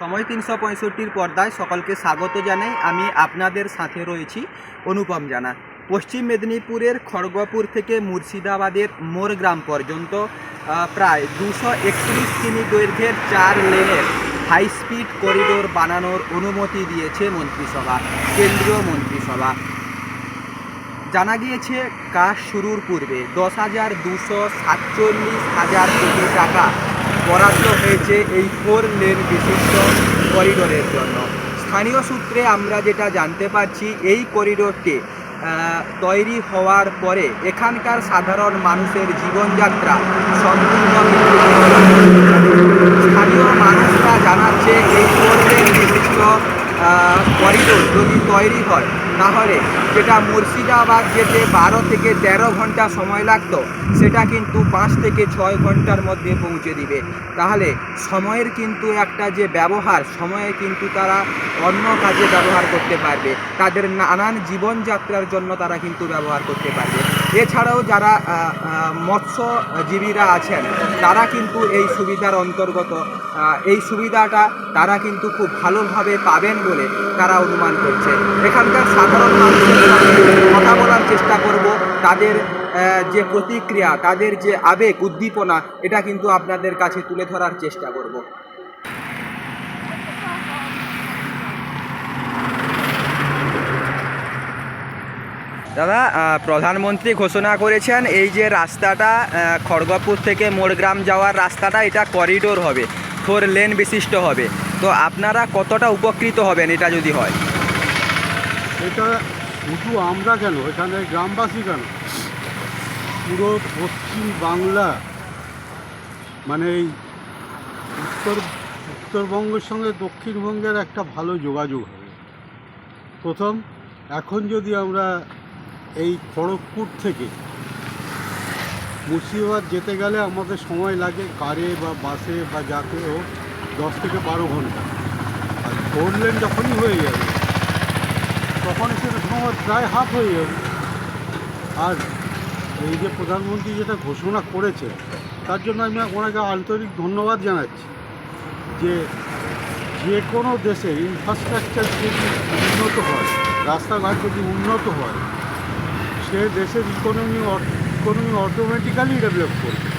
সময় তিনশো পঁয়ষট্টির পর্দায় সকলকে স্বাগত জানাই। আমি আপনাদের সাথে রয়েছি অনুপম জানা। পশ্চিম মেদিনীপুরের খড়গপুর থেকে মুর্শিদাবাদের মোরগ্রাম পর্যন্ত প্রায় দুশো একত্রিশ কিমি দৈর্ঘ্যের চার লেনের হাই স্পিড করিডোর বানানোর অনুমতি দিয়েছে মন্ত্রিসভা, কেন্দ্রীয় মন্ত্রিসভা। জানা গিয়েছে, কাজ শুরুর পূর্বে দশ হাজার দুশো সাতচল্লিশ হাজার কোটি টাকা বরাদ্দ হয়েছে এই ফোর লেন বিশিষ্ট করিডোরের জন্য স্থানীয় সূত্রে আমরা যেটা জানতে পারছি, এই করিডোরটি তৈরি হওয়ার পরে এখানকার সাধারণ মানুষের জীবনযাত্রা সম্পূর্ণ। স্থানীয় মানুষরা জানাচ্ছে এই ফোর লেন বিশিষ্ট করিডোর যদি তৈরি হয় তাহলে যেটা মুর্শিদাবাদ যেতে বারো থেকে তেরো ঘণ্টা সময় লাগত, সেটা কিন্তু পাঁচ থেকে ছয় ঘণ্টার মধ্যে পৌঁছে দিবে। তাহলে সময়ের কিন্তু একটা যে ব্যবহার, সময়ে কিন্তু তারা অন্য কাজে ব্যবহার করতে পারবে। তাদের নানান জীবনযাত্রার জন্য তারা কিন্তু ব্যবহার করতে পারবে। এছাড়াও যারা মৎস্যজীবীরা আছেন, তারা কিন্তু এই সুবিধার অন্তর্গত এই সুবিধাটা তারা কিন্তু খুব ভালোভাবে পাবেন বলে তারা অনুমান করছে। এখানকার সাধারণ মানুষের সঙ্গে কথা বলার চেষ্টা করব। তাদের যে প্রতিক্রিয়া, তাদের যে আবেগ, উদ্দীপনা, এটা কিন্তু আপনাদের কাছে তুলে ধরার চেষ্টা করব। দাদা প্রধানমন্ত্রী ঘোষণা করেছেন এই যে রাস্তাটা খড়গপুর থেকে মোড়গ্রাম যাওয়ার রাস্তাটা, এটা করিডোর হবে ফোর লেন বিশিষ্ট হবে। তো আপনারা কতটা উপকৃত হবেন, এটা যদি হয়? এটা শুধু আমরা কেন? এখানে গ্রামবাসী কেন? পুরো পশ্চিম বাংলা মানে এই উত্তর, উত্তরবঙ্গের সঙ্গে দক্ষিণবঙ্গের একটা ভালো যোগাযোগ হবে। প্রথম, এখন যদি আমরা এই খড়গপুর থেকে মুর্শিদাবাদ যেতে গেলে আমাদের সময় লাগে কারে বা বাসে বা যাতে হোক, দশ থেকে বারো ঘণ্টা। আর ফোর লেন যখনই হয়ে যাবে তখন সেটা সময় প্রায় হাফ হয়ে যাবে। আর এই যে প্রধানমন্ত্রী যেটা ঘোষণা করেছে, তার জন্য আমি ওনাকে আন্তরিক ধন্যবাদ জানাচ্ছি যে যে কোনো দেশে ইনফ্রাস্ট্রাকচার যদি উন্নত হয়, রাস্তাঘাট যদি উন্নত হয় সে দেশের ইকোনমি ইকোনমি অটোমেটিক্যালি ডেভেলপ করবে।